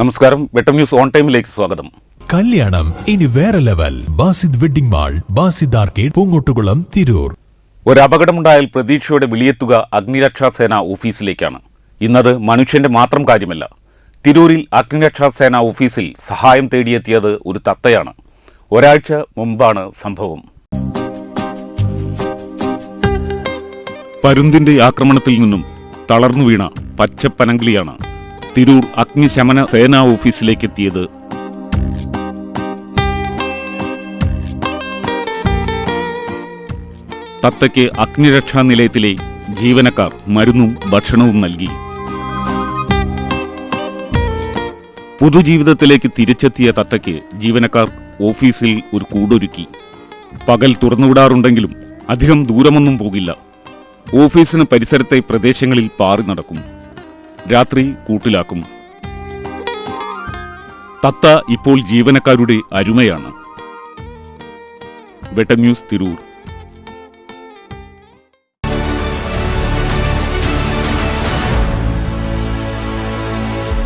നമസ്കാരം വെട്ടം news on ടൈമിലേക്ക് സ്വാഗതം. കല്യാണം ഇനി വേറെ level. Basid wedding mall Basid arcade Poongottukulam Tirur. ഒരു അപകടമുണ്ടായാൽ പ്രതീക്ഷയോടെ വിളിയെത്തുക അഗ്നിരക്ഷാസേന ഓഫീസിലേക്കാണ്. ഇന്നത് മനുഷ്യന്റെ മാത്രം കാര്യമല്ല. തിരൂരിൽ അഗ്നിരക്ഷാസേന ഓഫീസിൽ സഹായം തേടിയെത്തിയത് ഒരു തത്തയാണ്. ഒരാഴ്ച മുമ്പാണ് സംഭവം. പരുന്തിന്റെ ആക്രമണത്തിൽ നിന്നും തളർന്നു വീണ പച്ചപ്പനങ്കിളിയാണ് തിരൂർ അഗ്നിശമന സേനാ ഓഫീസിലേക്ക് എത്തിയത് തത്തയ്ക്ക് അഗ്നിരക്ഷാ നിലയത്തിലെ ജീവനക്കാർ മരുന്നും ഭക്ഷണവും നൽകി. പൊതുജീവിതത്തിലേക്ക് തിരിച്ചെത്തിയ തത്തയ്ക്ക് ജീവനക്കാർ ഓഫീസിൽ ഒരു കൂടൊരുക്കി. പകൽ തുറന്നുവിടാറുണ്ടെങ്കിലും അധികം ദൂരമൊന്നും പോകില്ല. ഓഫീസിന് പരിസരത്തെ പ്രദേശങ്ങളിൽ പാറി നടക്കും. രാത്രി കൂട്ടിലാക്കും. തത്ത ഇപ്പോൾ ജീവനക്കാരുടെ അരുമയാണ്. വെട്ടം ന്യൂസ് തിരൂർ.